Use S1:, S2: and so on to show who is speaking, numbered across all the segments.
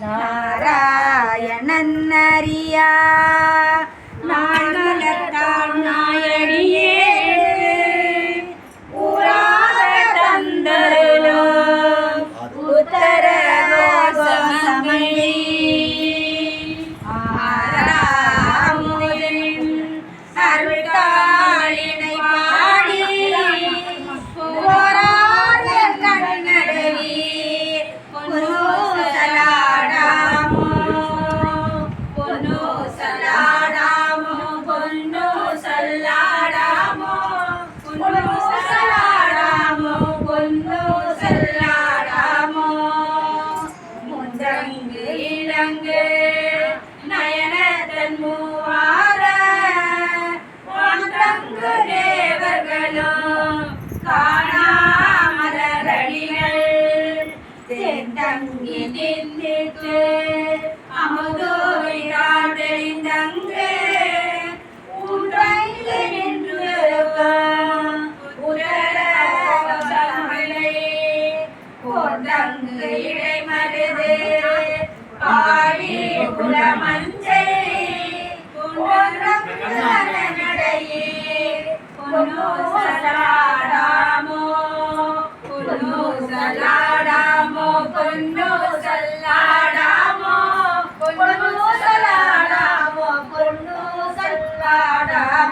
S1: Narayanan and move.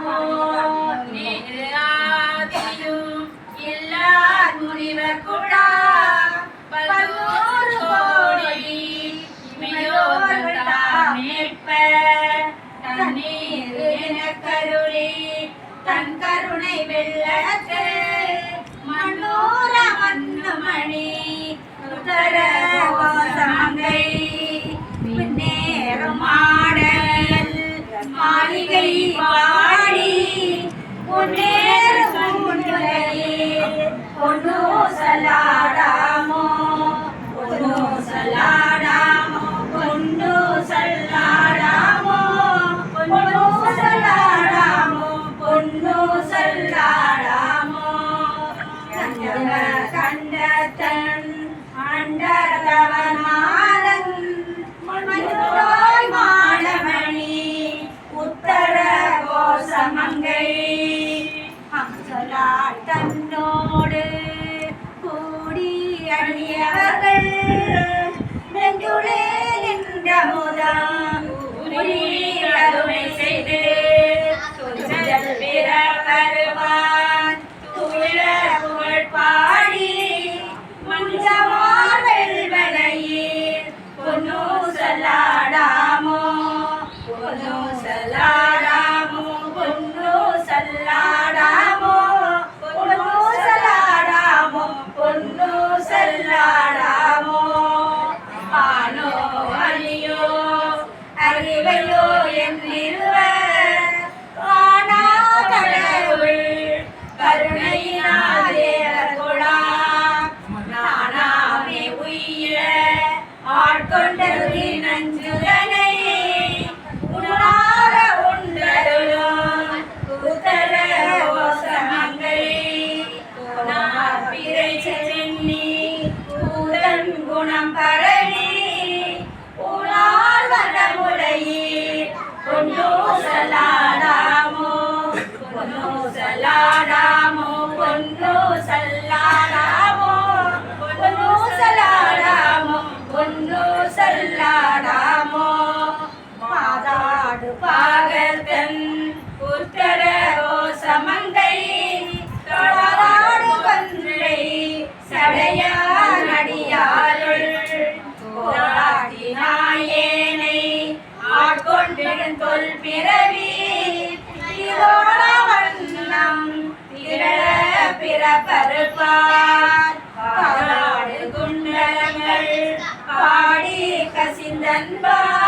S1: Vamos. தன் கருணை வெள்ளத்து மன்னூர மன்னுமணி உதர வாசமங்கை நேரும் ஆடல் மாளிகை பாடி பொன்னேறு பொன்னுரை பொன்னூசலாடா கொண்டருளி நஞ்சுகள் சடையார் அடியாருள் போராட்டினாயேனை ஆட்கொண்டிருந்தொல் பிறவி வண்ணம் திரள பிறப்பருப்பார் பாடு குண்டலங்கள் பாடி கசிந்தன்பார்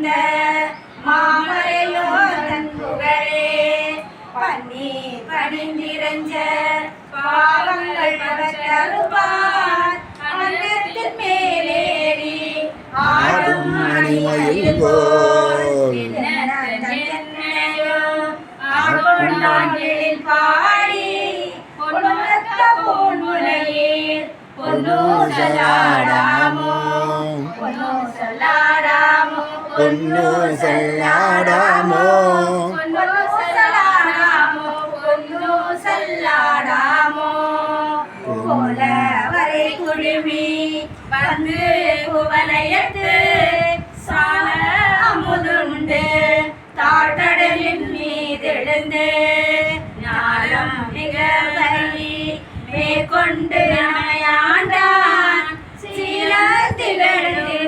S1: இருந்த மாமரையோ நன்புகளே பன்னி பணிந்திரஞ்ச பாவங்கள் பகத்தருவார் அங்கத்தின் மேலேறி ஆடும் அணிமயில் போல். பாடி
S2: பொன்னு
S1: சலாடாமோ. பொன்னு செல்லாடாமோ கோலவரை குழுமி வந்து குவலையத்து சால அமுதுண்டு தாழ்கடலின் மீதெழுந்து ஞானம் நிகழ்வை மேற்கொண்டு நமையாண்டான் சீல திகழ்ந்து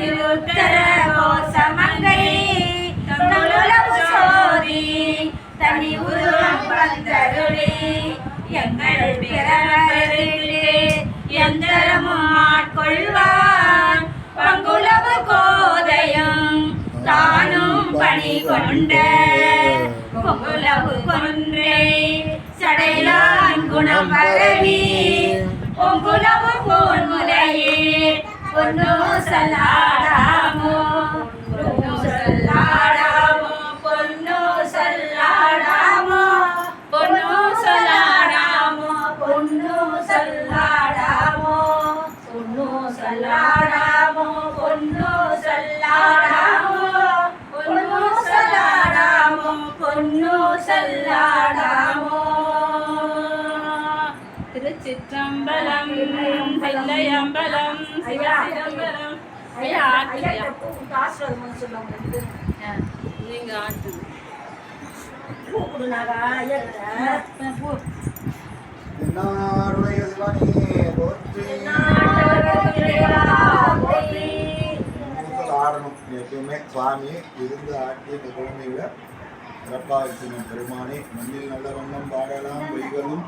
S1: ತಿರುತ್ತರ ಸಮಂಗೈ ತೊಳುಲವು சோதி தனி உருவம் பந்தருளி எங்கள் பிறருக்கு எந்தரமும் ஆட்கொள்வான் பங்குளவு கோதையும் தானும் பணி கொண்ட கொங்குளவு கொன்றை சடைலான் குணம் பரவி பொங்குளவு போன் முறையே பொன்னு சல்லாடாமோ பொன்னு சல்லாடாமோ பொன்னு சல்லாடாமோ பொன்னு சல்லாடாமோ பொன்னு சல்லாடாமோ பொன்னு சல்லாடாமோ பொன்னு சல்லாடாமோ பொன்னு சல்லாடாமோ பொன்னு சல்லாடாமோ
S3: திருச்சிற்றம்பலம் பிள்ளையம்பலம் ஐயா.
S2: ஐயா ஐயா காசு வருமானு எப்பயுமே சுவாமி இருந்து ஆட்டிய குழந்தைகளை சிறப்பாக பெருமானே மண்ணில் நல்ல வண்ணம் பாடலாம் வைகளும்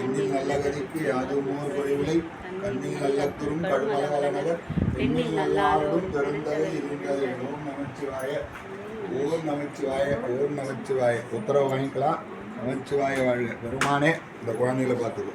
S2: எண்ணில் நல்ல கதிக்கு யாதும் மோர் குறைவிலை கண்ணில் நல்ல துரும் கடுமலவல பெண்ணில் நல்லாடும் பெருந்தகை இருந்தது ஓம் நமச்சிவாய ஓம் நமச்சிவாய ஓம் நமச்சிவாய. உத்தரவு வாங்கிக்கலாம். நமச்சிவாய வாழ்க. பெருமானே இந்த குழந்தைகளை பார்த்துக்கோ.